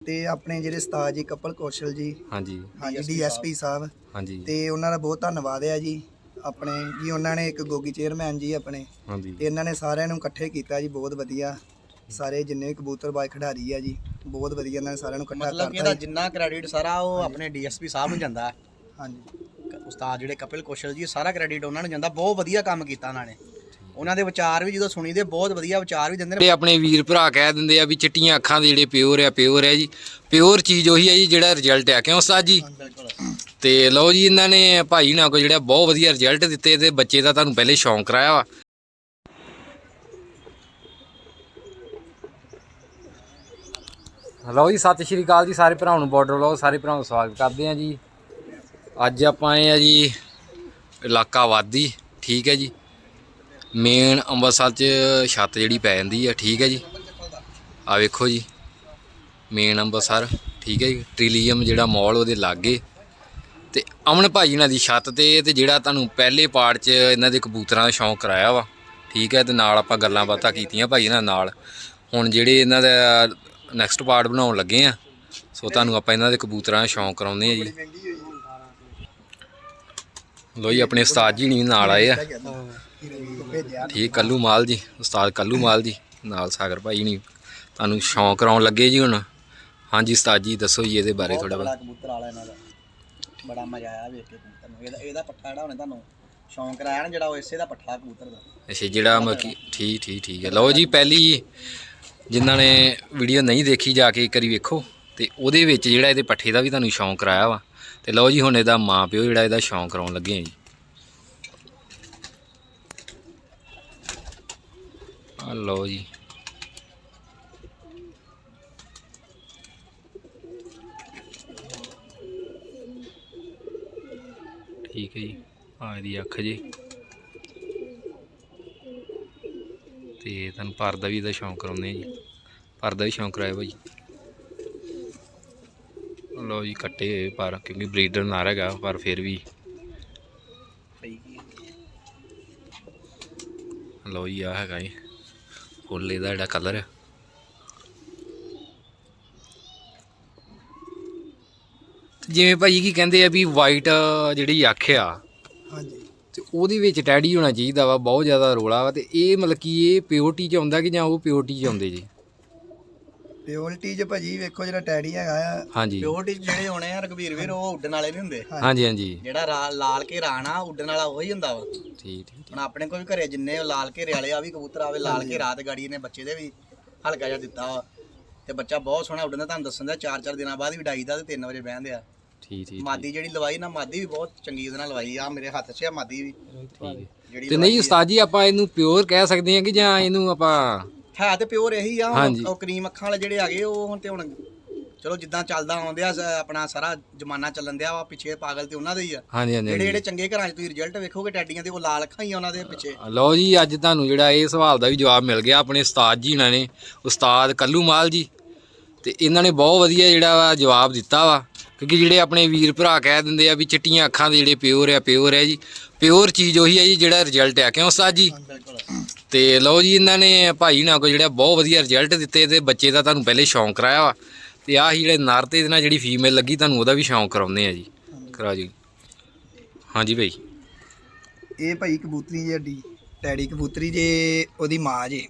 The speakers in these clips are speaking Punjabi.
ਤੇ ਆਪਣੇ ਜਿਹੜੇ ਉਸਤਾਦ ਜੀ ਕਪਲ ਕੌਸ਼ਲ ਜੀ ਹਾਂਜੀ। ਹਾਂਜੀ ਡੀਐਸਪੀ ਸਾਹਿਬ। ਹਾਂਜੀ। ਤੇ ਉਹਨਾਂ ਦਾ ਬਹੁਤ ਧੰਨਵਾਦ ਹੈ ਜੀ ਆਪਣੇ ਜੀ ਉਹਨਾਂ ਨੇ ਇੱਕ ਗੋਗੀ ਚੇਅਰਮੈਨ ਜੀ ਆਪਣੇ। ਹਾਂਜੀ। ਤੇ ਇਹਨਾਂ ਨੇ ਸਾਰਿਆਂ ਨੂੰ ਇਕੱਠੇ ਕੀਤਾ ਜੀ ਬਹੁਤ ਵਧੀਆ। ਸਾਰੇ ਜਿੰਨੇ ਵੀ ਕਬੂਤਰਬਾਜ਼ ਖਿਡਾਰੀ ਆ ਜੀ ਬਹੁਤ ਵਧੀਆ ਇਹਨਾਂ ਨੇ ਸਾਰਿਆਂ ਨੂੰ ਇਕੱਠਾ ਮਤਲਬ ਕਿ ਕਰਤਾ ਇਹਦਾ ਜੀ। ਜਿੰਨਾ ਕ੍ਰੈਡਿਟ ਸਾਰਾ ਉਹ ਆਪਣੇ ਡੀਐਸਪੀ ਸਾਹਿਬ ਨੂੰ ਜਾਂਦਾ। ਹਾਂਜੀ। ਉਸਤਾਦ ਜਿਹੜੇ ਕਪਿਲ ਕੌਸ਼ਲ ਜੀ ਸਾਰਾ ਕ੍ਰੈਡਿਟ ਉਹਨਾਂ ਨੂੰ ਜਾਂਦਾ। ਬਹੁਤ ਵਧੀਆ ਕੰਮ ਕੀਤਾ ਉਹਨਾਂ ਨੇ। ਉਹਨਾਂ ਦੇ ਵਿਚਾਰ ਵੀ ਜਦੋਂ ਸੁਣੀਦੇ ਬਹੁਤ ਵਧੀਆ ਵਿਚਾਰ ਵੀ ਦਿੰਦੇ ਨੇ। ਤੇ ਆਪਣੇ ਵੀਰ ਭਰਾ ਕਹਿ ਦਿੰਦੇ ਆ ਵੀ ਚਿੱਟੀਆਂ ਅੱਖਾਂ ਦੇ ਜਿਹੜੇ ਪਿਓਰ ਆ ਪਿਓਰ ਹੈ ਜੀ। ਪਿਓਰ ਚੀਜ਼ ਉਹੀ ਹੈ ਜੀ ਜਿਹੜਾ ਰਿਜ਼ਲਟ ਆ। ਕਿਉਂ ਉਸਤਾਦ ਜੀ? ਬਿਲਕੁਲ। ਤੇ ਲਓ ਜੀ ਇਹਨਾਂ ਨੇ ਭਾਈ ਨਾਲ ਕੋ ਜਿਹੜਾ ਬਹੁਤ ਵਧੀਆ ਰਿਜ਼ਲਟ ਦਿੱਤੇ ਤੇ ਬੱਚੇ ਦਾ ਤੁਹਾਨੂੰ ਪਹਿਲੇ ਸ਼ੌਂਕ ਕਰਾਇਆ ਵਾ। ਲਓ ਜੀ ਸਤਿ ਸ਼੍ਰੀ ਅਕਾਲ ਜੀ ਸਾਰੇ ਭਰਾਵਾਂ ਨੂੰ ਬਾਰਡਰ ਲਓ ਸਾਰੇ ਭਰਾਵਾਂ ਦਾ ਸਵਾਗਤ ਕਰਦੇ ਆ ਜੀ। ਅੱਜ ਆਪਾਂ ਆਏ ਆ ਜੀ ਇਲਾਕਾ ਵਾਦੀ ਠੀਕ ਹੈ ਜੀ। ਮੇਨ ਅੰਮ੍ਰਿਤਸਰ ਚ ਛੱਤ ਜਿਹੜੀ ਪੈ ਜਾਂਦੀ ਆ, ਠੀਕ ਹੈ ਜੀ। ਆ ਵੇਖੋ ਜੀ ਮੇਨ ਅੰਮ੍ਰਿਤਸਰ ਠੀਕ ਹੈ ਜੀ। ਟ੍ਰਿਲੀਅਮ ਜਿਹੜਾ ਮਾਲ ਉਹਦੇ ਲਾਗੇ। ਤੇ ਅਮਨ ਭਾਜੀ ਨਾਲ ਦੀ ਛੱਤ ਤੇ ਤੇ ਜਿਹੜਾ ਤੁਹਾਨੂੰ ਪਹਿਲੇ ਪਾਰਟ 'ਚ ਇਹਨਾਂ ਦੇ ਕਬੂਤਰਾਂ ਦਾ ਸ਼ੌਂਕ ਕਰਾਇਆ ਵਾ, ਠੀਕ ਹੈ ਤੇ ਨਾਲ ਆਪਾਂ ਗੱਲਾਂ ਬਾਤਾਂ ਕੀਤੀਆਂ ਭਾਜੀ ਇਹਨਾਂ ਨਾਲ। ਹੁਣ ਜਿਹੜੇ ਇਹਨਾਂ ਦਾ ਨੈਕਸਟ ਪਾਰਟ ਬਣਾਉਣ ਲੱਗੇ ਆ, ਸੋ ਤੁਹਾਨੂੰ ਆਪਾਂ ਇਹਨਾਂ ਦੇ ਕਬੂਤਰਾਂ ਦਾ ਸ਼ੌਂਕ ਕਰਾਉਂਦੇ ਆ ਜੀ। ਲੋ ਜੀ, ਆਪਣੇ ਉਸਤਾਦ ਜੀ ਨਹੀਂ ਨਾਲ ਆਏ ਆ। ਠੀਕ ਕੱਲੂ ਮਾਲ ਜੀ ਉਸਤਾਦ ਕੱਲੂ ਮਾਲ ਜੀ ਨਾਲ ਸਾਗਰ ਭਾਈ ਨਹੀਂ ਤੁਹਾਨੂੰ ਸ਼ੌਂਕ ਕਰਾਉਣ ਲੱਗੇ ਜੀ ਹੁਣ। ਹਾਂਜੀ ਉਸਤਾਦ ਜੀ ਦੱਸੋ ਜੀ ਇਹਦੇ ਬਾਰੇ ਥੋੜਾ ਬੜਾ ਕਬੂਤਰ ਵਾਲਾ ਇਹਨਾਂ ਦਾ। ਬੜਾ ਮਜ਼ਾ ਆਇਆ ਵੇਖ ਕੇ ਕਬੂਤਰ ਨੂੰ। ਇਹਦਾ ਇਹਦਾ ਪੱਠਾ ਜਿਹੜਾ ਉਹਨੇ ਤੁਹਾਨੂੰ ਸ਼ੌਂਕ ਕਰਾਇਆ ਨਾ ਜਿਹੜਾ ਉਹ ਇਸੇ ਦਾ ਪੱਠਾ ਕਬੂਤਰ ਦਾ। ਅੱਛਾ ਜਿਹੜਾ ਮੱਕੀ ਠੀਕ ਠੀਕ ਠੀਕ ਹੈ। ਲਓ ਜੀ ਪਹਿਲੀ ਜਿਨ੍ਹਾਂ ਨੇ ਵੀਡੀਓ ਨਹੀਂ ਦੇਖੀ ਜਾ ਕੇ ਇੱਕ ਵਾਰੀ ਵੇਖੋ। ਤੇ ਉਹਦੇ ਵਿੱਚ ਜਿਹੜਾ ਇਹਦੇ ਪੱਠੇ ਦਾ ਵੀ ਤੁਹਾਨੂੰ ਸ਼ੌਂਕ ਕਰਾਇਆ ਵਾ। ਤੇ ਲਓ ਜੀ ਹੁਣ ਇਹਦਾ ਮਾਂ ਪਿਓ ਜਿਹੜਾ ਇਹਦਾ ਸ਼ੌਂਕ ਕਰਾਉਣ ਲੱਗੇ ਆ ਜੀ। ਆ ਲਓ ਜੀ। ਠੀਕ ਹੈ ਜੀ ਆ ਇਹਦੀ ਅੱਖ ਜੀ। ਤੇ ਤੁਹਾਨੂੰ ਪਰ ਦਾ ਵੀ ਇਹਦਾ ਸ਼ੌਂਕ ਕਰਾਉਂਦੇ ਆ ਜੀ। ਪਰ ਦਾ ਵੀ ਸ਼ੌਂਕ ਕਰਾਇਆ ਭਾਈ ਲਓ ਜੀ ਕੱਟੇ ਹੋਏ ਪਰ ਕਿਉਂਕਿ ਬਰੀਡਰ ਨਾ ਹੈਗਾ ਪਰ ਫਿਰ ਵੀ। ਲਓ ਜੀ ਆ ਹੈਗਾ ਜੀ। ਫੁੱਲ ਇਹਦਾ ਜਿਹੜਾ ਕਲਰ ਹੈ ਜਿਵੇਂ ਭਾਈ ਕੀ ਕਹਿੰਦੇ ਆ ਵੀ ਵਾਈਟ ਜਿਹੜੀ ਅੱਖ ਆ ਹਾਂਜੀ। ਤੇ ਉਹਦੇ ਵਿੱਚ ਟੈਡੀ ਹੋਣਾ ਚਾਹੀਦਾ ਵਾ ਬਹੁਤ ਜ਼ਿਆਦਾ ਰੋਲਾ ਵਾ ਤੇ ਇਹ ਮਤਲਬ ਕਿ ਇਹ ਪਿਓਰਟੀ ਚ ਆਉਂਦਾ ਕਿ ਜਾਂ ਉਹ ਪਿਓਰਟੀ ਚ ਆਉਂਦੇ ਜੀ? ਪਿਓਰਟੀ ਚ ਭਾਜੀ ਵੇਖੋ ਜਿਹੜਾ ਟੈਡੀ ਹੈਗਾ ਆ ਹਾਂਜੀ। ਪਿਓਰਟੀ ਜਿਹੜੇ ਹੋਣੇ ਆ ਰਘਬੀਰ ਵੀਰ ਉਹ ਉੱਡਣ ਵਾਲੇ ਨਹੀਂ ਹੁੰਦੇ। ਹਾਂਜੀ ਹਾਂਜੀ। ਜਿਹੜਾ ਰਾ- ਲਾਲ ਕੇ ਰਾਣਾ ਉੱਡਣ ਵਾਲਾ ਉਹੀ ਹੁੰਦਾ ਵਾ। ਠੀਕ ਠੀਕ ਹੁਣ ਆਪਣੇ ਕੋਲ ਵੀ ਘਰੇ ਜਿੰਨੇ ਉਹ ਲਾਲ ਘੇਰੇ ਵਾਲੇ ਆ ਵੀ ਕਬੂਤਰ ਆਵੇ ਲਾਲ ਕੇ ਰਾਤ ਗਾੜੀ ਨੇ ਬੱਚੇ ਦੇ ਵੀ ਹਲਕਾ ਜਿਹਾ ਦਿੱਤਾ ਵਾ। ਤੇ ਬੱਚਾ ਬਹੁਤ ਸੋਹਣਾ ਉੱਡਦਾ ਤੁਹਾਨੂੰ ਦੱਸਣ ਦਾ ਚਾਰ ਚਾਰ ਦਿਨਾਂ ਬਾਅਦ ਵੀ ਡਾਈਦਾ ਤੇ 3 ਵਜੇ ਬਹਿੰਦੇ ਆ ਠੀਕ ਠੀਕ ਮਾਦੀ ਜਿਹੜੀ ਲਵਾਈ ਨਾ ਮਾਦੀ ਵੀ ਬਹੁਤ ਚੰਗੀ ਉਹਦੇ ਨਾਲ ਲਵਾਈ ਆ ਮੇਰੇ ਹੱਥ 'ਚ ਆ ਮਾਦੀ ਵੀ। ਠੀਕ ਹੈ। ਜਿਹੜੀ ਤੇ ਨਹੀਂ ਉਸਤਾਦ ਜੀ ਆਪਾਂ ਇਹਨੂੰ ਪਿਓਰ ਕਹਿ ਸਕਦੇ ਹਾਂ ਕਿ ਜਾਂ ਇਹਨੂੰ ਆਪਾਂ ਹੈ ਤੇ ਪਿਓਰ ਇਹੀ ਆ ਹੁਣ ਹਾਂਜੀ। ਉਹ ਕਰੀਮ ਅੱਖਾਂ ਵਾਲੇ ਜਿਹੜੇ ਹੈਗੇ ਉਹ ਹੁਣ ਤੇ ਹੁਣ ਚਲੋ ਜਿੱਦਾਂ ਚੱਲਦਾ ਆਉਂਦੇ ਆ ਸ- ਆਪਣਾ ਸਾਰਾ ਜ਼ਮਾਨਾ ਚੱਲਣ ਦਿਆ ਵਾ ਪਿੱਛੇ ਪਾਗਲ ਤੇ ਉਹਨਾਂ ਦੇ ਹੀ ਆ। ਹਾਂਜੀ ਹਾਂਜੀ ਜਿਹੜੇ ਹਾਂਜੀ। ਜਿਹੜੇ ਚੰਗੇ ਘਰਾਂ 'ਚ ਤੁਸੀਂ ਰਿਜ਼ਲਟ ਵੇਖੋਗੇ ਟੈਡੀਆਂ ਦੇ ਉਹ ਲਾਲ ਅੱਖਾਂ ਹੀ ਆ ਉਹਨਾਂ ਦੇ ਪਿੱਛੇ। ਲਓ ਜੀ ਅੱਜ ਤੁਹਾਨੂੰ ਜਿਹੜਾ ਇਹ ਸਵਾਲ ਦਾ ਵੀ ਜਵਾਬ ਮਿਲ ਗਿਆ ਆਪਣੇ ਉਸਤਾਦ ਜੀ ਇਹਨਾਂ ਨੇ ਉਸਤਾਦ ਕੱਲੂ ਮਾਲ ਜੀ। ਤੇ ਇਹਨਾਂ ਨੇ ਬਹੁਤ ਵਧੀਆ ਜਿਹੜਾ ਵਾ ਜਵਾਬ ਦਿੱਤਾ ਵਾ ਕਿਉਂਕਿ ਜਿਹੜੇ ਆਪਣੇ ਵੀਰ ਭਰਾ ਕਹਿ ਦਿੰਦੇ ਆ ਵੀ ਚਿੱਟੀਆਂ ਅੱਖਾਂ ਦੇ ਜਿਹੜੇ ਪਿਓਰ ਆ ਪਿਓਰ ਹੈ ਜੀ। ਪਿਓਰ ਚੀਜ਼ ਉਹੀ ਹੈ ਜੀ ਜਿਹੜਾ ਰਿਜ਼ਲਟ ਆ। ਕਿਉਂ ਉਸਤਾਦ ਜੀ? ਬਿਲਕੁਲ। ਤੇ ਲਓ ਜੀ, ਇਹਨਾਂ ਨੇ ਭਾਈ ਨਾਲ ਕੋ ਜਿਹੜਾ ਬਹੁਤ ਵਧੀਆ ਰਿਜ਼ਲਟ ਦਿੱਤੇ, ਤੇ ਬੱਚੇ ਦਾ ਤੁਹਾਨੂੰ ਪਹਿਲੇ ਸ਼ੌਂਕ ਕਰਾਇਆ ਵਾ। ਤੇ ਆਹ ਜਿਹੜੇ ਨਰ ਤੇ ਇਹਦੇ ਨਾਲ ਜਿਹੜੀ ਫੀਮੇਲ ਲੱਗੀ, ਤੁਹਾਨੂੰ ਉਹਦਾ ਵੀ ਸ਼ੌਂਕ ਕਰਾਉਂਦੇ ਆ ਜੀ। ਕਰਾ ਜੀ। ਹਾਂਜੀ ਭਾਈ। ਇਹ ਭਾਈ ਕਬੂਤਰੀ ਜੀ ਸਾਡੀ ਟੈਡੀ ਕਬੂਤਰੀ ਜੇ, ਉਹਦੀ ਮਾਂ ਜੇ।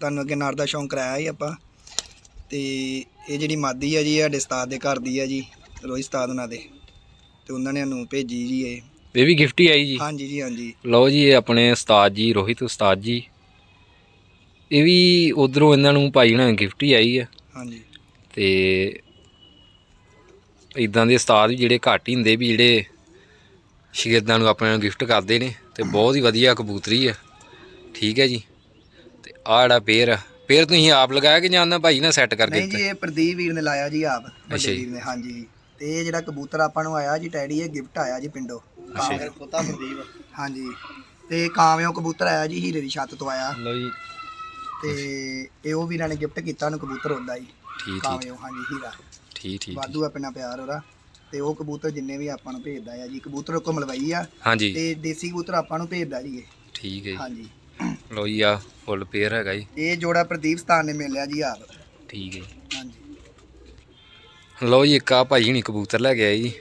ਤੁਹਾਨੂੰ ਅੱਗੇ ਨਾਰ ਦਾ ਸ਼ੌਂਕ ਕਰਾਇਆ ਸੀ ਆਪਾਂ। ਤੇ ਇਹ ਜਿਹੜੀ ਮਾਦੀ ਆ ਜੀ ਸਾਡੇ ਉਸਤਾਦ ਦੇ ਘਰ ਦੀ ਆ ਜੀ, ਰੋਹਿਤ ਉਸਤਾਦ ਉਹਨਾਂ ਦੇ। ਤੇ ਉਹਨਾਂ ਨੇ ਸਾਨੂੰ ਭੇਜੀ ਜੀ ਇਹ। ਇਹ ਵੀ ਗਿਫਟ ਹੀ ਆਈ ਜੀ। ਹਾਂਜੀ ਜੀ ਹਾਂਜੀ। ਲਓ ਜੀ ਇਹ ਆਪਣੇ ਉਸਤਾਦ ਜੀ ਰੋਹਿਤ ਉਸਤਾਦ ਜੀ। ਇਹ ਵੀ ਉਧਰੋਂ ਇਹਨਾਂ ਨੂੰ ਭਾਈ ਨਾਲ ਗਿਫਟ ਹੀ ਆਈ ਆ। ਹਾਂਜੀ। ਤੇ ਇਦਾਂ ਦੇ ਉਸਤਾਦ ਵੀ ਜਿਹੜੇ ਘੱਟ ਹੀ ਹੁੰਦੇ ਵੀ ਜਿਹੜੇ ਸ਼ਾਗਿਰਦਾਂ ਨੂੰ ਆਪਣੇ ਨੂੰ ਗਿਫਟ ਕਰਦੇ ਨੇ ਤੇ ਬਹੁਤ ਹੀ ਵਧੀਆ ਕਬੂਤਰੀ ਆ। ਠੀਕ ਹੈ ਜੀ। ਤੇ ਆਹ ਜਿਹੜਾ ਪੇਰ ਆ ਪੇਰ ਤੁਸੀਂ ਆਪ ਲਗਾਇਆ ਕਿ ਜਾਂ ਉਹਨਾਂ ਭਾਈ ਨਾਲ ਸੈੱਟ ਕਰਕੇ ਨਹੀਂ ਜੀ ਇਹ ਪ੍ਰਦੀਪ ਵੀਰ ਨੇ ਲਾਇਆ ਜੀ ਆਪ। ਵੀਰ ਨੇ ਹਾਂਜੀ। ਤੇ ਇਹ ਜਿਹੜਾ ਕਬੂਤਰ ਆਪਾਂ ਨੂੰ ਆਇਆ ਜੀ ਟੈਡੀ ਇਹ ਗਿਫਟ ਆਇਆ ਜੀ ਪਿੰਡੋਂ। ਪ੍ਰਦੀਪ ਹਾਂਜੀ। ਤੇ ਕਾਮਿਓ ਕਬੂਤਰ ਆਇਆ ਜੀ ਹੀਰੇ ਦੀ ਛੱਤ ਤੋਂ ਆਇਆ। ਲਓ ਜੀ। ਤੇ ਇਹ ਉਹ ਵੀਰਾਂ ਨੇ ਗਿਫਟ ਕੀਤਾ ਉਹਨੂੰ ਕਬੂਤਰ ਹੁੰਦਾ ਜੀ। ਠੀਕ ਠੀਕ। ਕਾਮਿਓ ਹਾਂਜੀ ਹੀਰਾ। ਠੀਕ ਠੀਕ ਵਾਧੂ ਆਪਣਾ ਪਿਆਰ ਉਹਦਾ। ਤੇ ਉਹ ਕਬੂਤਰ ਜਿੰਨੇ ਵੀ ਆਪਾਂ ਨੂੰ ਭੇਜਦਾ ਆ ਜੀ ਕਬੂਤਰ ਕੋ ਮਲਵਈ ਆ। ਹਾਂਜੀ। ਤੇ ਦੇਸੀ ਕਬੂਤਰ ਆਪਾਂ ਨੂੰ ਭੇਜਦਾ ਜੀ ਇਹ। ਠੀਕ ਹੈ ਜੀ। ਹਾਂਜੀ। ਲਓ ਜੀ ਆ ਫੁੱਲ ਪੇਰ ਹੈਗਾ ਜੀ। ਇਹ ਜੋੜਾ ਪ੍ਰਦੀਪ ਸਤਾਨ ਨੇ ਮਿਲਿਆ ਜੀ ਆਪ। ਠੀਕ ਹੈ ਜੀ। ਹਾਂਜੀ। ਲਓ ਜੀ ਇੱਕ ਆ ਭਾਈ ਹਣੀ ਕਬੂਤਰ ਲੈ ਕੇ ਆਏ ਜੀ।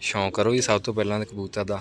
ਸ਼ੌਂਕ ਕਰੋ ਜੀ ਸਭ ਤੋਂ ਪਹਿਲਾਂ ਕਬੂਤਰ ਦਾ।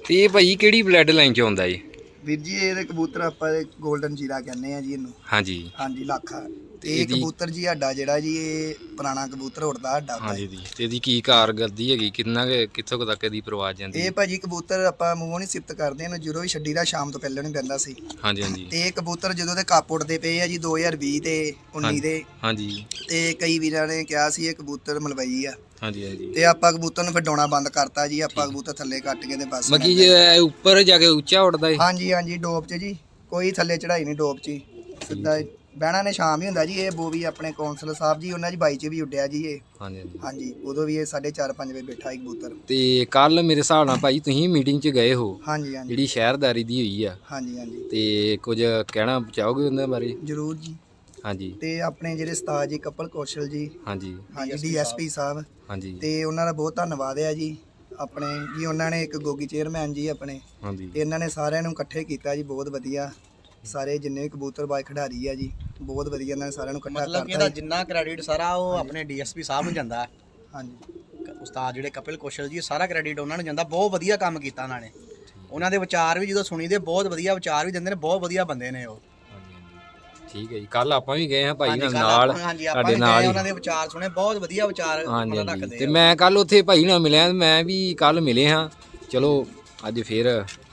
ਤੇ ਇਹ ਭਾਈ ਕਿਹੜੀ ਬਲੱਡ ਲਾਈਨ ਚ ਆਉਂਦਾ ਜੀ? ਵੀਰ ਜੀ ਇਹਦੇ ਕਬੂਤਰ ਆਪਾਂ 골ਡਨ ਜੀਰਾ ਕਹਿੰਦੇ ਆ ਜੀ ਇਹਨੂੰ। ਹਾਂਜੀ। ਹਾਂਜੀ ਲੱਖਾ ਤੇ ਇਹ ਕਬੂਤਰ ਜੀ ਸਾਡਾ ਜਿਹੜਾ ਜੀ ਇਹ ਪੁਰਾਣਾ ਕਬੂਤਰ ਉੜਦਾ ਸਾਡਾ ਹਾਂਜੀ ਦੀ ਤੇ ਇਹਦੀ ਕੀ ਕਾਰਗਰਦੀ ਹੈਗੀ? ਕਿੰਨਾ ਕਿੱਥੋਂ ਤੱਕ ਇਹਦੀ ਪ੍ਰਵਾਜ ਜਾਂਦੀ ਇਹ ਭਾਜੀ ਕਬੂਤਰ ਆਪਾਂ ਮੂੰਹੋਂ ਨਹੀਂ ਸਿਫਤ ਕਰਦੇ ਇਹਨੂੰ ਜਦੋਂ ਵੀ ਛੱਡੀ ਦਾ ਸ਼ਾਮ ਤੋਂ ਪਹਿਲਾਂ ਨਹੀਂ ਪੈਂਦਾ ਸੀ। ਹਾਂਜੀ ਹਾਂਜੀ। ਤੇ ਇਹ ਕਬੂਤਰ ਜਦੋਂ ਦੇ ਕੱਪ ਉੱਡਦੇ ਪਏ ਆ ਜੀ 2020 ਤੇ 19 ਦੇ। ਹਾਂਜੀ। ਤੇ ਕਈ ਵੀਰਾਂ ਨੇ ਕਿਹਾ ਸੀ ਇਹ ਕਬੂਤਰ ਮਲਵਈ ਆ। ਹਾਂਜੀ ਹਾਂਜੀ। ਤੇ ਆਪਾਂ ਕਬੂਤਰ ਨੂੰ ਫਡਾਉਣਾ ਬੰਦ ਕਰਤਾ ਜੀ ਆਪਾਂ ਕਬੂਤਰ ਥੱਲੇ ਕੱਟ ਕੇ ਤੇ ਬਸ ਮੱਕੀ ਜੇ ਇਹ ਉੱਪਰ ਜਾ ਕੇ ਉੱਚਾ ਉੱਡਦਾ ਏ? ਹਾਂਜੀ ਹਾਂਜੀ ਡੋਪ 'ਚ ਜੀ। ਕੋਈ ਥੱਲੇ ਚੜਾਈ ਨਹੀਂ ਡੋਪ 'ਚ ਹੀ। ਸਿੱਧਾ ਹੀ। ਬਹਿਣਾ ਨੇ ਸ਼ਾਮ ਹੀ ਹੁੰਦਾ ਜੀ ਇਹ ਬੋਵੀ ਆਪਣੇ ਕੌਂਸਲ ਸਾਹਿਬ ਜੀ ਉਹਨਾਂ ਦੀ ਬਾਈ 'ਚ ਵੀ ਉੱਡਿਆ ਜੀ ਇਹ। ਹਾਂਜੀ ਹਾਂਜੀ। ਹਾਂਜੀ ਉਦੋਂ ਵੀ ਇਹ 4:30 5 ਵਜੇ ਬੈਠਾ ਇੱਕ ਕਬੂਤਰ। ਤੇ ਕੱਲ ਮੇਰੇ ਹਿਸਾਬ ਨਾਲ ਭਾਈ ਤੁਸੀਂ ਮੀਟਿੰਗ 'ਚ ਗਏ ਹੋ। ਹਾਂਜੀ ਹਾਂਜੀ। ਜਿਹੜੀ ਸ਼ਹਿਰਦਾਰੀ ਦੀ ਹੋਈ ਆ। ਹਾਂਜੀ ਹਾਂਜੀ। ਤੇ ਕੁਝ ਕਹਿਣਾ ਚਾਹੋਗੇ ਉਹਨਾਂ ਬਾਰੇ? ਜ਼ਰੂਰ ਜੀ। ਹਾਂਜੀ। ਤੇ ਆਪਣੇ ਜਿਹੜੇ ਉਸਤਾਦ ਜੀ ਕਪਲ ਕੌਸ਼ਲ ਜੀ ਹਾਂਜੀ। ਹਾਂਜੀ ਡੀਐਸਪੀ ਸਾਹਿਬ। ਹਾਂਜੀ। ਤੇ ਉਹਨਾਂ ਦਾ ਬਹੁਤ ਧੰਨਵਾਦ ਹੈ ਜੀ ਆਪਣੇ ਜੀ ਉਹਨਾਂ ਨੇ ਇੱਕ ਗੋਗੀ ਚੇਅਰਮੈਨ ਜੀ ਆਪਣੇ ਹਾਂਜੀ। ਤੇ ਇਹਨਾਂ ਨੇ ਸਾਰਿਆਂ ਨੂੰ ਇਕੱਠੇ ਕੀਤਾ ਜੀ ਬਹੁਤ ਵਧੀਆ ਸਾਰੇ ਜਿੰਨੇ ਵੀ ਕਬੂਤਰਬਾਜ਼ ਖਿਡਾਰੀ ਆ ਜੀ ਬਹੁਤ ਵਧੀਆ ਇਹਨਾਂ ਨੇ ਸਾਰਿਆਂ ਨੂੰ ਇਕੱਠਾ ਮਤਲਬ ਕਿ ਕਰਤਾ ਇਹਦਾ ਜੀ। ਜਿੰਨਾ ਕ੍ਰੈਡਿਟ ਸਾਰਾ ਉਹ ਆਪਣੇ ਡੀਐਸਪੀ ਸਾਹਿਬ ਨੂੰ ਜਾਂਦਾ। ਹੈ ਹਾਂਜੀ ਉਸਤਾਦ ਜਿਹੜੇ ਕਪਿਲ ਕੌਸ਼ਲ ਜੀ ਸਾਰਾ ਕ੍ਰੈਡਿਟ ਉਹਨਾਂ ਨੂੰ ਜਾਂਦਾ ਬਹੁਤ ਵਧੀਆ ਕੰਮ ਕੀਤਾ ਉਹਨਾਂ ਨੇ। ਉਹਨਾਂ ਦੇ ਵਿਚਾਰ ਵੀ ਜਦੋਂ ਸੁਣੀਦੇ ਬਹੁਤ ਵਧੀਆ ਵਿਚਾਰ ਵੀ ਦਿੰਦੇ ਨੇ ਬਹੁਤ ਵਧੀਆ ਬੰਦੇ ਨੇ ਉਹ। ਠੀਕ ਹੈ ਜੀ। ਕੱਲ ਆਪਾਂ ਵੀ ਗਏ ਹਾਂ ਭਾਈ ਨਾਲ ਨਾਲ ਸਾਡੇ ਨਾਲ ਉਹਨਾਂ ਦੇ ਵਿਚਾਰ ਸੁਣੇ ਬਹੁਤ ਵਧੀਆ ਵਿਚਾਰ ਹਾਂਜੀ ਰੱਖਦੇ ਤੇ ਮੈਂ ਕੱਲ ਉੱਥੇ ਭਾਈ ਨਾਲ ਮਿਲਿਆ ਮੈਂ ਵੀ ਕੱਲ ਮਿਲੇ ਹਾਂ। ਚਲੋ ਅੱਜ ਫੇਰ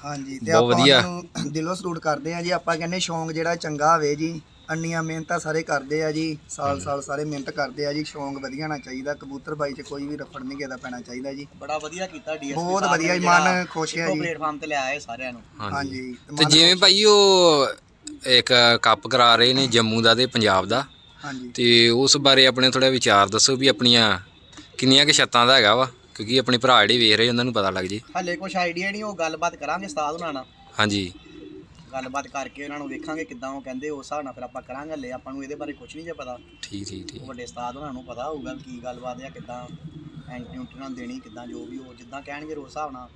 ਹਾਂਜੀ ਤੇ ਬਹੁਤ ਆਪਾਂ ਵਧੀਆ। ਉਹਨਾਂ ਨੂੰ ਦਿਲੋਂ ਸਲੂਟ ਕਰਦੇ ਆ ਜੀ। ਆਪਾਂ ਕਹਿੰਦੇ ਸ਼ੌਂਕ ਜਿਹੜਾ ਚੰਗਾ ਹੋਵੇ ਜੀ ਅੰਨੀਆਂ ਮਿਹਨਤਾਂ ਸਾਰੇ ਕਰਦੇ ਆ ਜੀ। ਸਾਲ ਸਾਲ ਸਾਰੇ ਮਿਹਨਤ ਕਰਦੇ ਆ ਜੀ। ਸ਼ੌਂਕ ਵਧੀਆ ਨਾ ਚਾਹੀਦਾ। ਕਬੂਤਰਬਾਈ 'ਚ ਕੋਈ ਵੀ ਰਫੜ ਨਹੀਂ ਦਾ ਪੈਣਾ ਚਾਹੀਦਾ ਜੀ। ਬੜਾ ਵਧੀਆ ਕੀਤਾ ਡੀਐਸਪੀ ਬਹੁਤ ਵਧੀਆ ਜੀ, ਮਨ ਖੁਸ਼ ਹੈ ਜੀ। ਪਲੇਟਫਾਰਮ ਤੇ ਲਿਆਏ ਸਾਰਿਆਂ ਨੂੰ। ਹਾਂਜੀ। ਤੇ ਜਿਵੇਂ ਭਾਈ ਉਹ ਇੱਕ ਕੱਪ ਕਰਾ ਰਹੇ ਨੇ ਜੰਮੂ ਦਾ ਤੇ ਪੰਜਾਬ ਦਾ। ਹਾਂਜੀ। ਤੇ ਉਸ ਬਾਰੇ ਆਪਣੇ ਥੋੜਾ ਵਿਚਾਰ ਦੱਸੋ ਵੀ ਆਪਣੀਆਂ ਕਿੰਨੀਆਂ ਕਿ ਛੱਤਾਂ ਦਾ ਹੈਗਾ ਵਾ ਕਿਉਂਕਿ ਆਪਣੇ ਭਰਾ ਜਿਹੜੇ ਵੇਖ ਰਹੇ ਉਹਨਾਂ ਨੂੰ ਪਤਾ ਲੱਗ ਜੇ। ਹਾਲੇ ਕੁਝ ਆਈਡੀਆ ਨਹੀਂ ਉਹ ਗੱਲਬਾਤ ਕਰਾਂਗੇ ਉਸਤਾਦ ਉਹਨਾਂ ਨਾਲ। ਹਾਂਜੀ। ਗੱਲਬਾਤ ਕਰਕੇ ਉਹਨਾਂ ਨੂੰ ਵੇਖਾਂਗੇ ਕਿੱਦਾਂ ਉਹ ਕਹਿੰਦੇ ਉਸ ਹਿਸਾਬ ਨਾਲ ਫਿਰ ਆਪਾਂ ਕਰਾਂਗੇ ਹਲੇ ਆਪਾਂ ਨੂੰ ਇਹਦੇ ਬਾਰੇ ਕੁਝ ਨਹੀਂ ਜੇ ਪਤਾ। ਠੀਕ ਠੀਕ ਠੀਕ। ਵੱਡੇ ਉਸਤਾਦ ਉਹਨਾਂ ਨੂੰ ਪਤਾ ਹੋਊਗਾ ਕੀ ਗੱਲਬਾਤ ਹੈ ਕਿੱਦਾਂ ਐਂਟੀ ਉਹਨਾਂ ਦੇਣੀ ਕਿੱਦਾਂ ਜੋ ਵੀ ਉਹ ਜਿੱਦਾਂ ਕਹਿਣਗੇ ਉਸ ਹਿਸਾਬ ਨਾਲ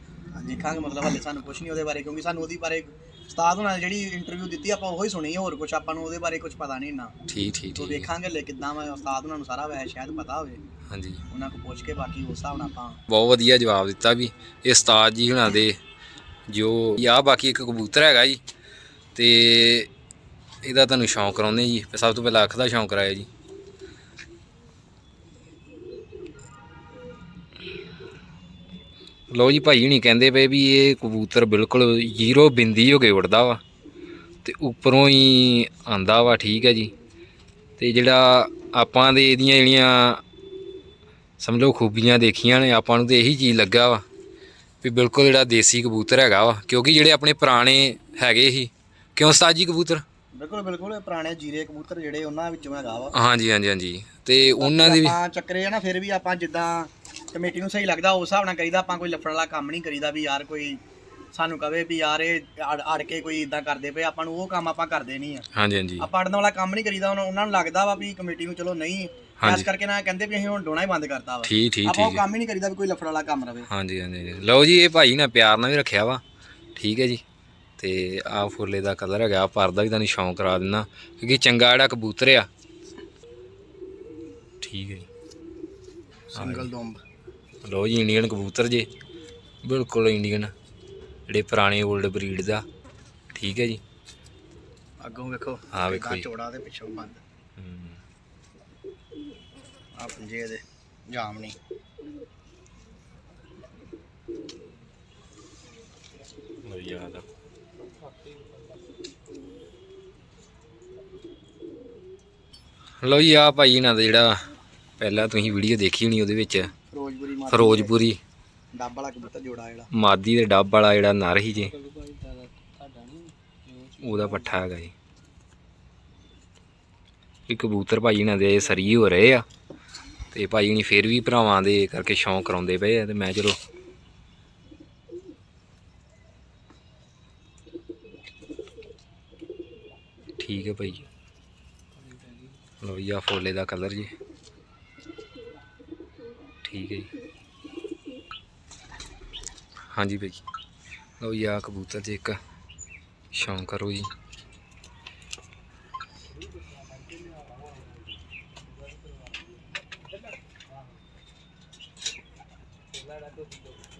ਦੇਖਾਂਗੇ ਮਤਲਬ ਹਲੇ ਸਾਨੂੰ ਕੁਝ ਨਹੀਂ ਉਹਦੇ ਬਾਰੇ ਕਿਉਂਕਿ ਸਾਨੂੰ ਉਹਦੀ ਬਾਰੇ ਉਸਤਾਦ ਨੇ ਜਿਹੜੀ ਇੰਟਰਵਿਊ ਦਿੱਤੀ ਆਪਾਂ ਉਹੀ ਸੁਣੀ ਹੋਰ ਕੁਝ ਆਪਾਂ ਨੂੰ ਉਹਦੇ ਬਾਰੇ ਕੁਝ ਪਤਾ ਨਹੀਂ ਨਾ ਠੀਕ ਠੀਕ ਤੋਂ ਠੀਕ ਵੇਖਾਂਗੇ ਕਿੱਦਾਂ ਵਾ ਉਸਤਾਦ ਉਹਨਾਂ ਨੂੰ ਸਾਰਾ ਵੈਸੇ ਸ਼ਾਇਦ ਪਤਾ ਹੋਵੇ। ਹਾਂਜੀ। ਉਹਨਾਂ ਕੋਲ ਪੁੱਛ ਕੇ ਬਾਕੀ ਉਸ ਹਿਸਾਬ ਨਾਲ ਆਪਾਂ ਬਹੁਤ ਵਧੀਆ ਜਵਾਬ ਦਿੱਤਾ ਵੀ ਇਹ ਉਸਤਾਦ ਜੀ ਹੁਣਾਂ ਦੇ ਜੋ ਆ ਬਾਕੀ ਇੱਕ ਕਬੂਤਰ ਹੈਗਾ ਜੀ ਤੇ ਇਹਦਾ ਤੁਹਾਨੂੰ ਸ਼ੌਂਕ ਕਰਾਉਂਦੇ ਜੀ। ਸਭ ਤੋਂ ਪਹਿਲਾਂ ਅੱਖ ਦਾ ਸ਼ੌਂਕ ਕਰਾਇਆ ਜੀ। ਲੋ ਜੀ ਭਾਈ ਹੁਣੀ ਕਹਿੰਦੇ ਪਏ ਵੀ ਇਹ ਕਬੂਤਰ ਬਿਲਕੁਲ ਜ਼ੀਰੋ ਬਿੰਦੀ ਹੋ ਕੇ ਉੱਡਦਾ ਵਾ ਤੇ ਉੱਪਰੋਂ ਹੀ ਆਂਦਾ ਵਾ ਠੀਕ ਹੈ ਜੀ। ਤੇ ਜਿਹੜਾ ਆਪਾਂ ਦੇ ਇਹਦੀਆਂ ਜਿਹੜੀਆਂ ਸਮਝੋ ਖੂਬੀਆਂ ਦੇਖੀਆਂ ਨੇ ਆਪਾਂ ਨੂੰ ਤੇ ਇਹੀ ਚੀਜ਼ ਲੱਗਾ ਵਾ ਵੀ ਬਿਲਕੁਲ ਜਿਹੜਾ ਦੇਸੀ ਕਬੂਤਰ ਹੈਗਾ ਵਾ ਕਿਉਂਕਿ ਜਿਹੜੇ ਆਪਣੇ ਪੁਰਾਣੇ ਹੈਗੇ ਸੀ ਕਿਉਂ ਉਸਤਾਦ ਜੀ ਕਬੂਤਰ? ਬਿਲਕੁਲ ਬਿਲਕੁਲ ਪੁਰਾਣੇ ਜੀਰੇ ਕਬੂਤਰ ਜਿਹੜੇ ਉਹਨਾਂ ਵਿੱਚੋਂ ਹੈਗਾ ਵਾ। ਹਾਂਜੀ ਹਾਂਜੀ ਹਾਂਜੀ। ਤੇ ਉਹਨਾਂ ਦੀ ਵੀ ਆਪਾਂ ਚੱਕਰੇ ਆ ਨਾ ਫਿਰ ਵੀ ਆਪਾਂ ਜਿੱਦਾਂ ਕਮੇਟੀ ਨੂੰ ਸਹੀ ਲੱਗਦਾ ਉਸ ਹਿਸਾਬ ਨਾਲ ਕਰੀਦਾ ਆਪਾਂ ਕੋਈ ਲੱਫੜ ਵਾਲਾ ਕੰਮ ਨਹੀਂ ਕਰੀਦਾ ਵੀ ਯਾਰ ਕੋਈ ਸਾਨੂੰ ਕਵੇ ਵੀ ਯਾਰ ਇਹ ਅੜ ਅੜ ਕੇ ਕੋਈ ਇਦਾਂ ਕਰਦੇ ਪਏ ਆਪਾਂ ਨੂੰ ਉਹ ਕੰਮ ਆਪਾਂ ਕਰਦੇ ਨਹੀਂ ਆ। ਹਾਂਜੀ ਹਾਂਜੀ। ਆਪਾਂ ਅੜਨ ਵਾਲਾ ਕੰਮ ਨਹੀਂ ਕਰੀਦਾ ਉਹਨਾਂ ਉਹਨਾਂ ਨੂੰ ਲੱਗਦਾ ਵਾ ਵੀ ਕਮੇਟੀ ਨੂੰ ਚਲੋ ਨਹੀਂ। ਇਸ ਕਰਕੇ ਨਾ ਕਹਿੰਦੇ ਵੀ ਅਸੀਂ ਹੁਣ ਡੋਣਾ ਹੀ ਬੰਦ ਕਰਤਾ ਵਾ। ਠੀਕ ਠੀਕ ਆਪਾਂ ਉਹ ਠੀਕ। ਕੰਮ ਹੀ ਨਹੀਂ ਕਰੀਦਾ ਵੀ ਕੋਈ ਲੱਫੜ ਵਾਲਾ ਕੰਮ ਰਵੇ। ਹਾਂਜੀ ਹਾਂਜੀ ਹਾਂਜੀ। ਲਓ ਜੀ ਇਹ ਭਾਈ ਨੇ ਪਿਆਰ ਨਾਲ ਵੀ ਰੱਖਿਆ ਵਾ। ਠੀਕ ਹੈ ਜੀ। ਤੇ ਆ ਫੁੱਲੇ ਦਾ ਕਲਰ ਹੈਗਾ ਪਰਦਾ ਵੀ ਤੁਹਾਨੂੰ ਸ਼ੌਂਕ ਕਰਾ ਦਿੰਦਾ ਕਿਉਂਕਿ ਚੰਗਾ ਜਿਹੜਾ ਕਬੂਤਰ ਆ। ਠੀਕ ਹੈ ਜੀ। ਸਿੰਗਲ ਦੁੰਬ ਲਓ ਜੀ ਇੰਡੀਅਨ ਕਬੂਤਰ ਜੇ। ਬਿਲਕੁਲ ਇੰਡੀਅਨ ਜਿਹੜੇ ਪੁਰਾਣੇ 올ਡ ਬਰੀਡ ਦਾ। ਠੀਕ ਹੈ ਜੀ। ਅੱਗੋਂ ਵੇਖੋ ਹਾਂ, ਵੇਖੋ ਜੀ। ਚੌੜਾ ਤੇ ਪਿੱਛੋਂ ਬੰਦ। ਆ ਪੰਜੇ ਦੇ ਜਾਮ ਨਹੀਂ ਵਧੀਆ ਦਾ ਲਓ ਜੀ ਆ ਭਾਈ ਇਹਨਾਂ ਦਾ ਜਿਹੜਾ ਪਹਿਲਾਂ ਤੁਸੀਂ ਵੀਡੀਓ ਦੇਖੀ ਹੋਣੀ ਉਹਦੇ ਵਿੱਚ। ਫਿਰੋਜ਼ਪੁਰੀ। ਡੱਬ ਵਾਲਾ ਕਬੂਤਰ ਜੋੜਾ ਜਿਹੜਾ। ਮਾਦੀ ਦੇ ਡੱਬ ਵਾਲਾ ਜਿਹੜਾ ਨਰ ਸੀ ਜੇ। ਉਹਦਾ ਪੱਠਾ ਹੈਗਾ ਜੀ। ਇਹ ਕਬੂਤਰ ਭਾਈ ਇਹਨਾਂ ਦੇ ਸਰੀ ਹੋ ਰਹੇ ਆ। ਤੇ ਭਾਈ ਨਹੀਂ ਫੇਰ ਵੀ ਭਰਾਵਾਂ ਦੇ ਕਰਕੇ ਸ਼ੌਂਕ ਕਰਾਉਂਦੇ ਪਏ ਆ ਤੇ ਮੈਂ ਚਲੋ ਠੀਕ ਹੈ ਭਾਈ ਲਓ ਜੀ ਆ ਫੋਲੇ ਦਾ ਕਲਰ ਜੀ। ਠੀਕ ਹੈ ਜੀ। ਹਾਂਜੀ ਭਾਈ ਲਓ ਜੀ ਆ ਕਬੂਤਰ ਤੇ ਇੱਕ ਸ਼ੌਂਕ ਕਰੋ ਜੀ।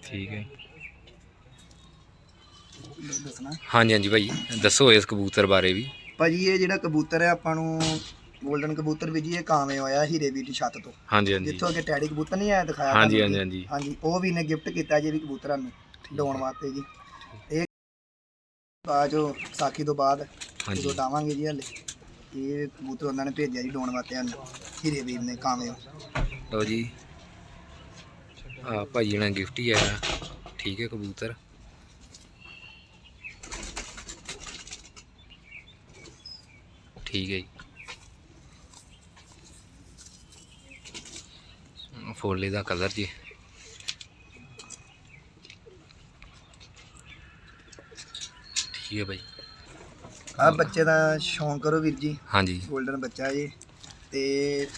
ਠੀਕ ਹੈ। ਦੱਸਣਾ। ਹਾਂਜੀ ਹਾਂਜੀ ਭਾਈ ਦੱਸੋ ਇਸ ਕਬੂਤਰ ਬਾਰੇ ਵੀ। ਭਾਜੀ ਇਹ ਜਿਹੜਾ ਕਬੂਤਰ ਹੈ ਆਪਾਂ ਨੂੰ 골ਡਨ ਕਬੂਤਰ ਵੀ ਜੀ ਇਹ ਕਾਵੇਂ ਹੋਇਆ ਹੀਰੇ ਵੀਰ ਦੀ ਛੱਤ ਤੋਂ। ਹਾਂਜੀ ਹਾਂਜੀ। ਜਿੱਥੋਂ ਅੱਗੇ ਟੈਡੀ ਕਬੂਤਰ ਨਹੀਂ ਆਇਆ ਦਿਖਾਇਆ ਹਾਂਜੀ ਹਾਂਜੀ। ਹਾਂਜੀ। ਹਾਂਜੀ ਉਹ ਵੀ ਨੇ ਗਿਫਟ ਕੀਤਾ ਜੀ ਵੀ ਕਬੂਤਰਾਂ ਨੂੰ ਡਾਉਣ ਵਾਸਤੇ ਜੀ। ਇਹ ਬਾਜੋ ਸਾਖੀ ਤੋਂ ਬਾਅਦ ਜਦੋਂ ਡਾਵਾਂਗੇ ਜੀ ਹਲੇ ਇਹ ਕਬੂਤਰ ਉਹਨਾਂ ਨੇ ਭੇਜਿਆ ਜੀ ਡਾਉਣ ਵਾਸਤੇ ਹਨ ਹੀਰੇ ਵੀਰ ਨੇ ਕਾਵੇਂ ਲਓ ਜੀ। ਆ ਭਾਈ ਨਾਲ ਗਿਫਟ ਹੀ ਆਇਆ ਠੀਕ ਹੈ ਕਬੂਤਰ। ਠੀਕ ਹੈ ਜੀ। ਫੋਲੇ ਦਾ ਕਲਰ ਜੀ। ਠੀਕ ਹੈ ਭਾਈ ਆ ਬੱਚੇ ਦਾ ਸ਼ੌਂਕ ਕਰੋ ਵੀਰ ਜੀ। ਹਾਂਜੀ। 골ਡਨ ਬੱਚਾ ਜੀ ਤੇ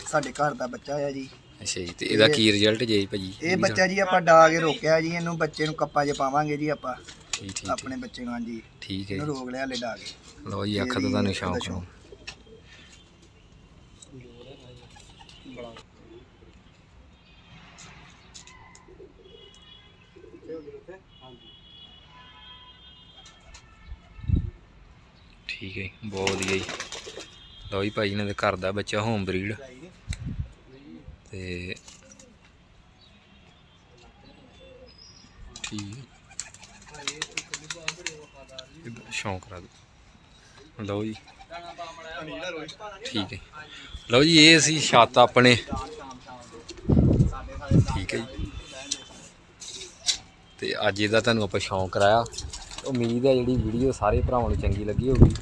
ਸਾਡੇ ਘਰ ਦਾ ਬੱਚਾ ਆ ਜੀ। ਅੱਛਾ ਜੀ ਤੇ ਇਹਦਾ ਕੀ ਰਿਜ਼ਲਟ ਜੇ ਭਾਜੀ? ਇਹ ਬੱਚਾ ਜੀ ਆਪਾਂ ਡਾ ਕੇ ਰੋਕਿਆ ਜੀ ਇਹਨੂੰ ਬੱਚੇ ਨੂੰ ਕੱਪਾ 'ਚ ਪਾਵਾਂਗੇ ਜੀ ਆਪਾਂ। ਠੀਕ ਠੀਕ ਆਪਣੇ ਬੱਚੇ ਨੂੰ ਹਾਂਜੀ। ਠੀਕ ਹੈ ਇਹਨੂੰ ਜੀ। ਰੋਕ ਲਿਆ ਹਲੇ ਡਾ ਕੇ ਲਓ ਜੀ ਅੱਖ ਦਾ ਇਹਦੀ ਤੁਹਾਨੂੰ ਸ਼ੌਂਕ। ਨੂੰ ਠੀਕ ਹੈ ਜੀ, ਬਹੁਤ ਵਧੀਆ ਜੀ। ਲਓ ਜੀ ਭਾਈ ਇਹਨਾਂ ਦੇ ਘਰ ਦਾ ਬੱਚਾ ਹੋਮ ਬਰੀਡ ਤੇ ਠੀਕ ਸ਼ੌਂਕ ਰੱਖ ਲਓ ਜੀ। ਠੀਕ ਹੈ। ਲਓ ਜੀ ਇਹ ਸੀ ਛੱਤ ਆਪਣੇ। ਠੀਕ ਹੈ ਜੀ। ਤੇ ਅੱਜ ਇਹਦਾ ਤੁਹਾਨੂੰ ਆਪਾਂ ਸ਼ੌਂਕ ਕਰਾਇਆ। ਉਮੀਦ ਹੈ ਜਿਹੜੀ ਵੀਡੀਓ ਸਾਰੇ ਭਰਾਵਾਂ ਨੂੰ ਚੰਗੀ ਲੱਗੀ ਹੋਊਗੀ।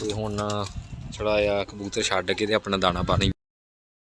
ਤੇ ਹੁਣ ਥੋੜਾ ਜਿਹਾ ਕਬੂਤਰ ਛੱਡ ਕੇ ਤੇ ਆਪਣਾ ਦਾਣਾ ਪਾਣੀ